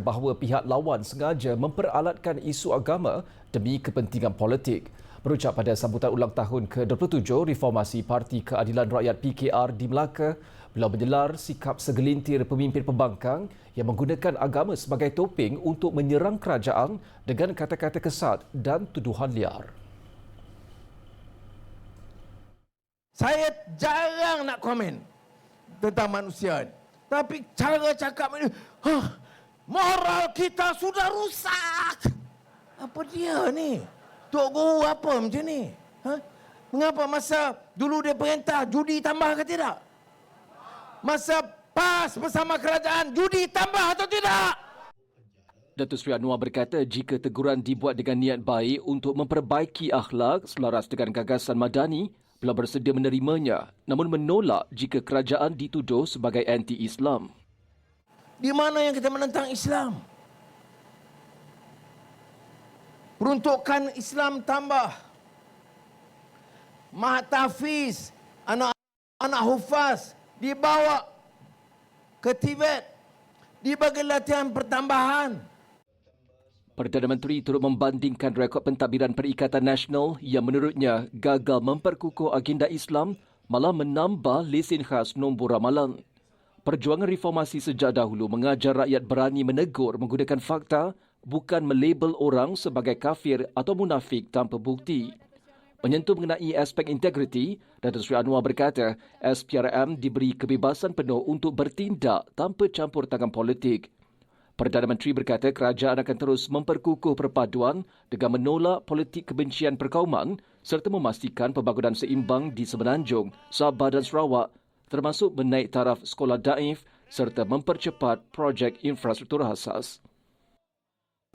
bahawa pihak lawan sengaja memperalatkan isu agama demi kepentingan politik. Berucap pada sambutan ulang tahun ke-27 Reformasi Parti Keadilan Rakyat PKR di Melaka, beliau menjelar sikap segelintir pemimpin pembangkang yang menggunakan agama sebagai topeng untuk menyerang kerajaan dengan kata-kata kesat dan tuduhan liar. Saya jarang nak komen tentang manusia. Tapi cara cakap ini, huh, moral kita sudah rusak. Apa dia ni? Tok Guru apa macam ni? Ha? Mengapa masa dulu dia perintah judi tambah ke tidak? Masa PAS bersama kerajaan judi tambah atau tidak? Datuk Seri Anwar berkata jika teguran dibuat dengan niat baik untuk memperbaiki akhlak selaras dengan gagasan madani, beliau bersedia menerimanya namun menolak jika kerajaan dituduh sebagai anti-Islam. Di mana yang kita menentang Islam? Peruntukan Islam tambah. Mahat Tafiz, anak-anak Hufaz dibawa ke Tibet. Dibagi latihan pertambahan. Perdana Menteri turut membandingkan rekod pentadbiran Perikatan Nasional yang menurutnya gagal memperkukuh agenda Islam malah menambah lesen khas nombor ramalan. Perjuangan reformasi sejak dahulu mengajar rakyat berani menegur menggunakan fakta bukan melabel orang sebagai kafir atau munafik tanpa bukti. Menyentuh mengenai aspek integriti, Datuk Seri Anwar berkata SPRM diberi kebebasan penuh untuk bertindak tanpa campur tangan politik. Perdana Menteri berkata kerajaan akan terus memperkukuh perpaduan dengan menolak politik kebencian perkauman serta memastikan pembangunan seimbang di Semenanjung, Sabah dan Sarawak termasuk menaik taraf sekolah daif serta mempercepat projek infrastruktur asas.